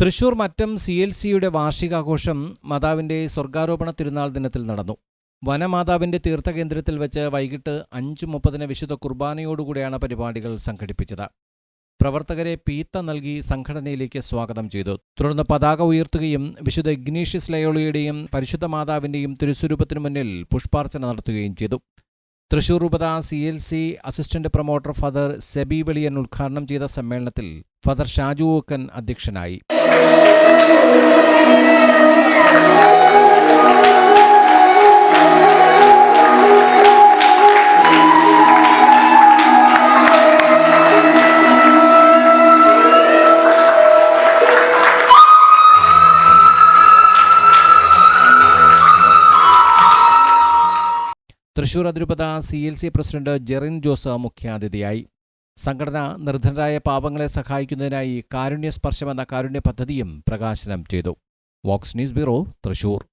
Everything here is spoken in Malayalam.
തൃശൂർ മറ്റം സി എൽ സിയുടെ വാർഷികാഘോഷം മാതാവിന്റെ സ്വർഗാരോപണ തിരുനാൾ ദിനത്തിൽ നടന്നു. വനമാതാവിന്റെ തീർത്ഥകേന്ദ്രത്തിൽ വെച്ച് വൈകിട്ട് അഞ്ച് മുപ്പതിന് വിശുദ്ധ കുർബാനയോടുകൂടിയാണ് പരിപാടികൾ സംഘടിപ്പിച്ചത്. പ്രവർത്തകരെ പീത്ത നൽകി സംഘടനയിലേക്ക് സ്വാഗതം ചെയ്തു. തുടർന്ന് പതാക ഉയർത്തുകയും വിശുദ്ധ ഇഗ്നീഷ്യസ് ലയോളിയുടെയും പരിശുദ്ധ മാതാവിന്റെയും തിരുസ്വരൂപത്തിനു മുന്നിൽ പുഷ്പാർച്ചന നടത്തുകയും ചെയ്തു. തൃശൂർ രൂപത C L C assistant promoter father Sebi Veliyan ഉദ്ഘാടനം ചെയ്ത സമ്മേളനത്തിൽ ഫാദർ ഷാജു ഓക്കൻ അധ്യക്ഷനായി. തൃശൂർ അതിരൂപത C L C president Jerin Jose മുഖ്യാതിഥിയായി. സംഘടന നിർധനരായ പാവങ്ങളെ സഹായിക്കുന്നതിനായി കാരുണ്യ സ്പർശം എന്ന കാരുണ്യ പദ്ധതിയും പ്രകാശനം ചെയ്തു. Vox news bureau Thrissur.